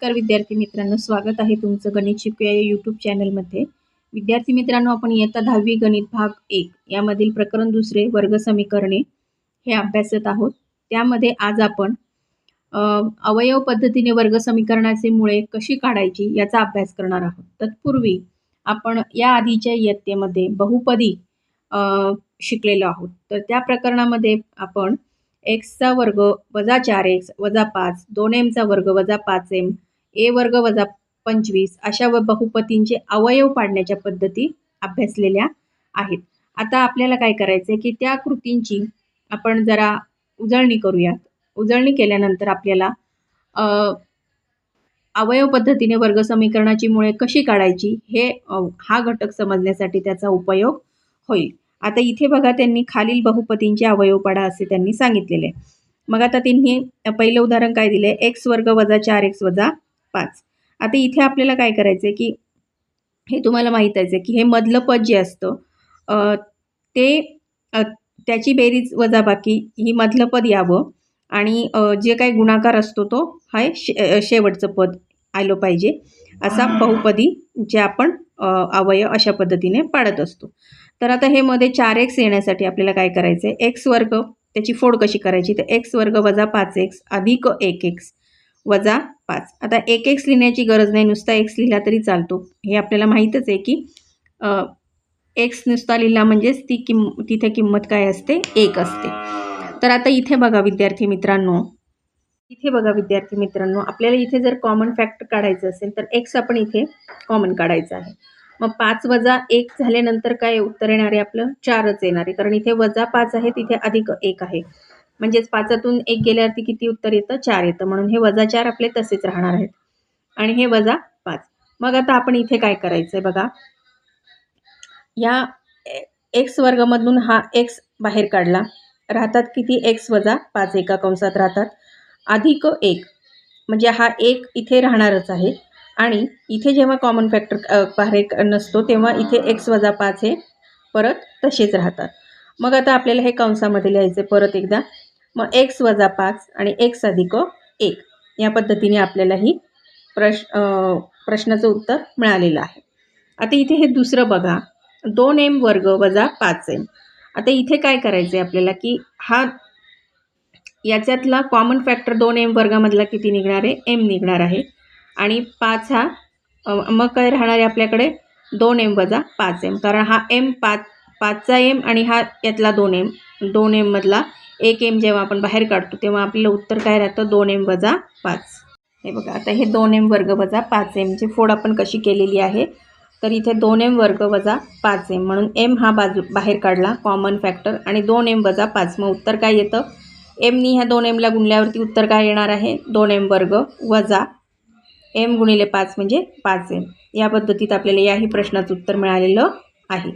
नमस्कार विद्यार्थी मित्रांनो स्वागत आहे तुमचं गणित शिकूया या यूट्यूब चॅनलमध्ये विद्यार्थी मित्रांनो आपण इयत्ता दहावी गणित भाग एक यामधील प्रकरण दुसरे वर्ग समीकरणे हे अभ्यासत आहोत. त्यामध्ये आज आपण अवयव पद्धतीने वर्ग समीकरणाचे मुळे कशी काढायची याचा अभ्यास करणार आहोत. तत्पूर्वी आपण या आधीच्या इयत्तेमध्ये बहुपदी शिकलेलो आहोत. तर त्या प्रकरणामध्ये आपण एक्सचा वर्ग वजा चार एक्स वजा पाच दोन एमचा वर्ग वजा पाच एम ए वर्ग वजा पंचवीस अशा व बहुपतींचे अवयव पाडण्याच्या पद्धती अभ्यासलेल्या आहेत. आता आपल्याला काय करायचं आहे की त्या कृतींची आपण जरा उजळणी करूयात. उजळणी केल्यानंतर आपल्याला अवयव पद्धतीने वर्ग समीकरणाची मुळे कशी काढायची हे हा घटक समजण्यासाठी त्याचा उपयोग होईल. आता इथे बघा त्यांनी खालील बहुपतींचे अवयव पाडा असे त्यांनी सांगितलेले. आहे. मग आता त्यांनी पहिलं उदाहरण काय दिलं आहे एक्स वर्ग वजा चार एक्स वजा पाच. आता इथे आपल्याला काय करायचं आहे की हे तुम्हाला माहीत आहे की हे मधलं पद जे असतं ते त्याची बेरीज वजाबाकी ही मधलं पद यावं आणि जे काही गुणाकार असतो तो हा शे शेवटचं पद आलं पाहिजे. असा बहुपदी जे आपण अवयव अशा पद्धतीने पाडत असतो. तर आता हे मध्ये चार एक्स येण्यासाठी आपल्याला काय करायचं आहे एक्स वर्ग त्याची फोड कशी करायची? तर एक्स वर्ग वजा पाच एक्स अधिक एक एक्स. वजा पाच. आता एक एक्स लिहिण्याची गरज नाही नुसता एक्स लिहिला तरी चालतो. हे आपल्याला माहीतच आहे की एक्स नुसता लिहिला म्हणजेच ती किम तिथे किंमत काय असते? एक असते. तर आता इथे बघा विद्यार्थी मित्रांनो. इथे बघा विद्यार्थी मित्रांनो आपल्याला इथे जर कॉमन फॅक्टर काढायचं असेल तर एक्स आपण इथे कॉमन काढायचं आहे. मग पाच वजा एक झाल्यानंतर काय उत्तर येणार आहे आपलं? चारच येणार आहे. कारण इथे वजा पाच आहे तिथे अधिक एक आहे. म्हणजेच पाचातून एक गेल्यावरती किती उत्तर येतं? चार येतं. म्हणून हे वजा चार आपले तसेच राहणार आहेत. आणि हे वजा पाच. मग आता आपण इथे काय करायचं आहे बघा? या एक्स वर्गामधून हा एक्स बाहेर काढला. राहतात किती? एक्स वजा पाच एका कंसात राहतात. अधिक एक. म्हणजे हा एक इथे राहणारच आहे. आणि इथे जेव्हा कॉमन फॅक्टर बाहेर नसतो तेव्हा इथे एक्स वजा पाच हे परत तसेच राहतात. मग आता आपल्याला हे कंसामध्ये लिहायचे परत एकदा. मग एक्स वजा पाच आणि एक्स अधिक एक. या पद्धतीने आपल्याला ही प्रश प्रश्नाचं उत्तर मिळालेलं आहे. आता इथे हे दुसरं बघा. दोन एम वर्ग वजा पाच एम आता इथे काय करायचं आहे आपल्याला की हा याच्यातला कॉमन फॅक्टर दोन एम वर्गामधला किती निघणार आहे? एम निघणार आहे. आणि पाच हा मग काय राहणार आहे आपल्याकडे? दोन एम वजा पाच एम कारण हा एम पाच पाचचा एम आणि हा यातला दोन एम दोन एममधला एक एम जेव्हा आपण बाहेर काढतो तेव्हा आपलं उत्तर काय राहतं? दोन एम वजा पाच. हे बघा आता हे दोन एम वर्ग वजा पाच एमची फोड आपण कशी केलेली आहे? तर इथे दोन एम वर्ग वजा पाच एम म्हणून एम हा बाजू बाहेर काढला कॉमन फॅक्टर आणि दोन एम वजा पाच. मग उत्तर काय येतं? एमनी ह्या दोन एमला गुणल्यावरती उत्तर काय येणार आहे? दोन एम वर्ग वजा एम गुणिले पाच म्हणजे पाच एम या पद्धतीत आपल्याला याही प्रश्नाचं उत्तर मिळालेलं आहे.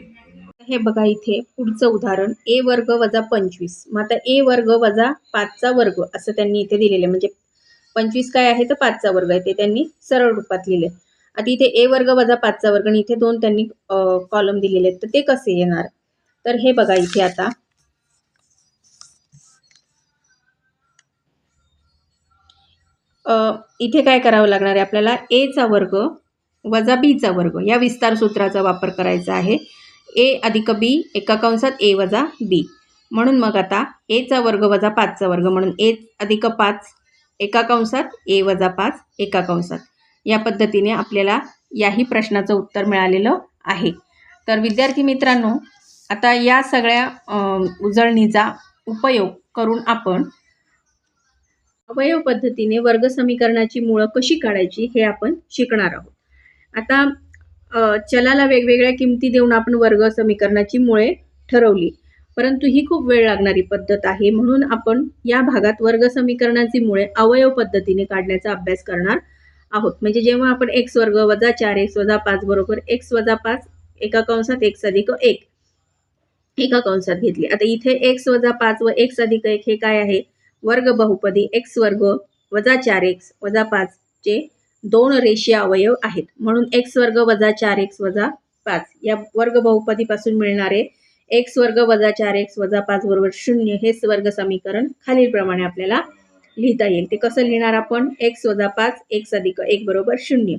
हे बघा इथे पुढचं उदाहरण ए वर्ग वजा पंचवीस. मग आता ए वर्ग वजा पाचचा वर्ग असं त्यांनी इथे दिलेलं आहे. म्हणजे पंचवीस काय आहे तर पाचचा वर्ग आहे ते त्यांनी सरळ रूपात लिहिले. आता इथे ए वर्ग वजा पाचचा वर्ग आणि इथे दोन त्यांनी कॉलम दिलेले आहेत. तर ते कसे येणार? तर हे बघा इथे आता. इथे काय करावं लागणार आहे आपल्याला? एचा वर्ग वजा बीचा वर्ग. या विस्तार सूत्राचा वापर करायचा आहे. ए अधिक बी एका कंसात ए वजा बी. म्हणून मग आता एचा वर्ग वजा पाचचा वर्ग म्हणून ए अधिक पाच एका कंसात ए वजा पाच एका कंसात या पद्धतीने आपल्याला याही प्रश्नाचं उत्तर मिळालेलं आहे. तर विद्यार्थी मित्रांनो आता या सगळ्या उजळणीचा उपयोग करून आपण अवयव पद्धतीने वर्ग समीकरणाची मुळं कशी काढायची हे आपण शिकणार आहोत. आता चलाला वेगवेगळ्या किमती देऊन आपण वर्ग समीकरणाची मुळे ठरवली. परंतु ही खूप वेळ लागणारी पद्धत आहे. म्हणून आपण या भागात वर्ग समीकरणाची मुळे अवयव पद्धतीने काढण्याचा अभ्यास करणार आहोत. म्हणजे जेव्हा आपण एक्स वर्ग वजा चार एक्स वजा पाच बरोबर एक्स वजा पाच एका कंसात एक्स अधिक एक एका कंसात घेतली. आता इथे एक्स वजा पाच व एक्स अधिक एक हे काय आहे? वर्ग बहुपदी एक्स वर्ग वजा चार एक्स वजा पाचचे दोन रेषीय अवयव आहेत. म्हणून एक्स वर्ग वजा चार एक्स वजा पाच. या वर्ग बहुपदीपासून मिळणारे एक्स वर्ग वजा चार एक्स वजा पाच बरोबर शून्य हे वर्ग समीकरण खालीलप्रमाणे आपल्याला लिहिता येईल. ते कसं लिहिणार आपण? एक्स वजा पाच एक्स अधिक एक बरोबर शून्य.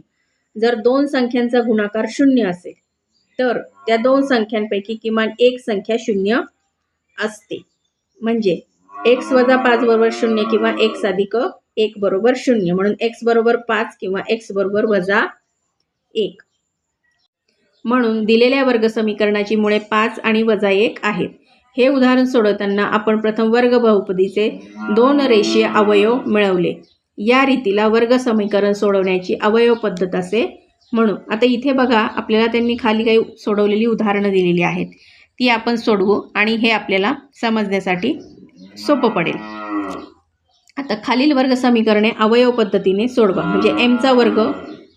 जर दोन संख्यांचा गुणाकार शून्य असेल तर त्या दोन संख्यांपैकी किमान एक संख्या शून्य असते. म्हणजे एक्स वजा पाच बरोबर शून्य किंवा एक्स अधिक एक बरोबर शून्य म्हणून एक्स बरोबर पाच किंवा एक्स बरोबर वजा एक. म्हणून दिलेल्या वर्ग समीकरणाची मुळे पाच आणि वजा एक आहेत. हे उदाहरण सोडवताना आपण प्रथम वर्ग बहुपदीचे दोन रेषीय अवयव मिळवले. या रीतीला वर्ग समीकरण सोडवण्याची अवयव पद्धत असे म्हणून आता इथे बघा आपल्याला त्यांनी खाली काही सोडवलेली उदाहरणं दिलेली आहेत. ती आपण सोडवू आणि हे आपल्याला समजण्यासाठी सोपं पडेल. आता खालील वर्ग समीकरणे अवयव पद्धतीने सोडवा. म्हणजे एमचा वर्ग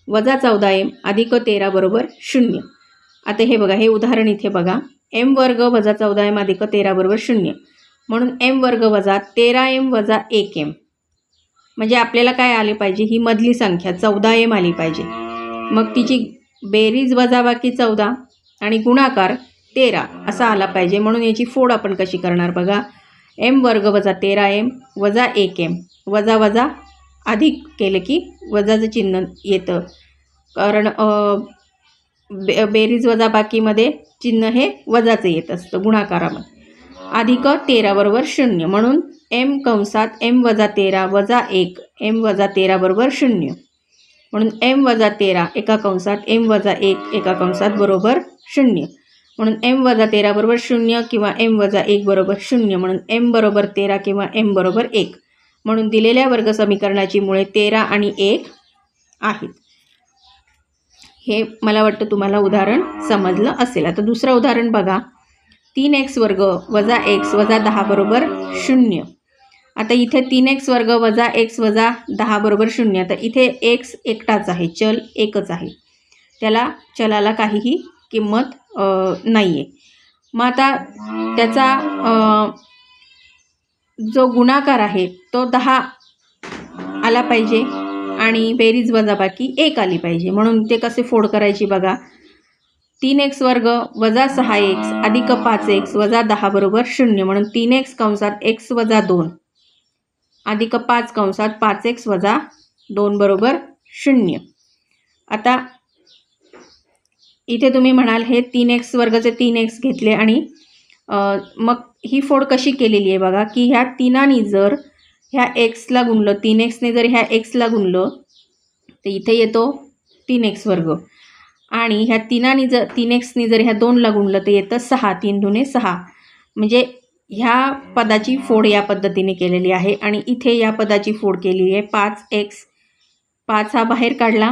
वजा चौदा एम अधिक तेरा बरोबर शून्य. आता हे बघा हे उदाहरण इथे बघा. एम वर्ग वजा चौदा एम अधिक तेरा बरोबर शून्य. म्हणून एम वर्ग वजा तेरा एम वजा एक एम म्हणजे आपल्याला काय आले पाहिजे? ही मधली संख्या चौदा एम आली पाहिजे. मग तिची बेरीज वजाबाकी चौदा आणि गुणाकार तेरा असा आला पाहिजे. म्हणून याची फोड आपण कशी करणार बघा? एम वर्ग वजा तेरा एम वजा एक एम. वजा वजा अधिक केलं की वजाचं चिन्ह येतं. कारण बे बेरीज वजा बाकीमध्ये चिन्ह हे वजाचं येत असतं गुणाकारामध्ये. अधिक तेरा बरोबर शून्य. म्हणून एम कंसात एम वजा तेरा वजा एक एम वजा तेरा बरोबर शून्य. म्हणून एम वजा तेरा एका कंसात एम वजा एक एका कंसात बरोबर शून्य. म्हणून एम वजा तेरा बरोबर शून्य किंवा एम वजा एक बरोबर शून्य म्हणून एम बरोबर तेरा किंवा एम बरोबर एक. म्हणून दिलेल्या वर्ग समीकरणाची मुळे तेरा आणि एक आहेत. हे मला वाटतं तुम्हाला उदाहरण समजलं असेल. आता दुसरं उदाहरण बघा. तीन एक्स वर्ग वजा एक्स वजा दहा बरोबर शून्य. आता इथे तीन एक्स वर्ग वजा एक्स वजा दहा बरोबर शून्य. तर इथे एक्स एकटाच आहे. चल एकच आहे. त्याला चलाला काहीही किंमत नाही आहे मग आता त्याचा जो गुणाकार आहे तो दहा आला पाहिजे आणि बेरीज वजाबाकी एक आली पाहिजे. म्हणून ते कसे फोड करायची बघा. तीन एक्स वर्ग वजा सहा एक्स अधिक पाच एक्स वजा दहा बरोबर शून्य. म्हणून तीन एक्स कंसात एक्स वजा दोन. अधिक पाच कंसात पाच एक्स वजा दोन बरोबर शून्य. आता इथे तुम्ही म्हणाल हे तीन एक्स वर्गाचे तीन एक्स घेतले आणि मग ही फोड कशी केलेली आहे बघा की ह्या तिनानी जर ह्या एक्सला गुणलं तीन एक्सने जर ह्या एक्सला गुणलं तर इथे येतो तीन एक्स वर्ग. आणि ह्या तिनानी जर तीन एक्सने जर ह्या दोनला गुणलं तर येतं सहा तीन दुने सहा. म्हणजे ह्या पदाची फोड या पद्धतीने केलेली आहे आणि इथे या पदाची फोड केलेली आहे. पाच एक्स पाच हा बाहेर काढला.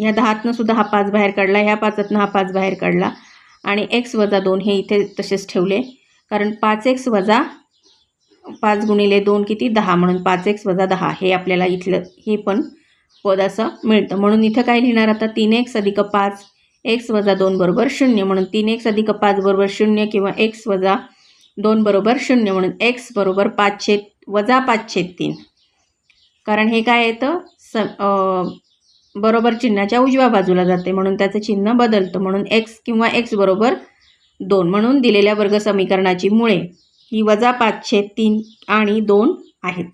ह्या दहातनं सुद्धा हा पाच बाहेर काढला ह्या पाचातनं हा पाच बाहेर काढला. आणि एक्स वजा दोन हे इथे तसेच ठेवले. कारण पाच एक्स वजा पाच गुणिले दोन किती? दहा. म्हणून पाच एक्स वजा दहा. हे आपल्याला इथलं हे पण पद असं मिळतं. म्हणून इथं काय लिहिणार आता? तीन एक्स अधिक पाच एक्स वजा दोन बरोबर शून्य. म्हणून तीन एक्स अधिक पाच बरोबर शून्य किंवा एक्स वजा दोन बरोबर शून्य. म्हणून एक्स बरोबर पाचशे वजा पाचशे तीन. कारण हे काय येतं? स बरोबर चिन्हाच्या उजव्या बाजूला जाते. म्हणून त्याचं चिन्ह बदलतं. म्हणून एक्स किंवा एक्स बरोबर दोन. म्हणून दिलेल्या वर्ग समीकरणाची मुळे ही वजा पाचशे तीन आणि दोन आहेत.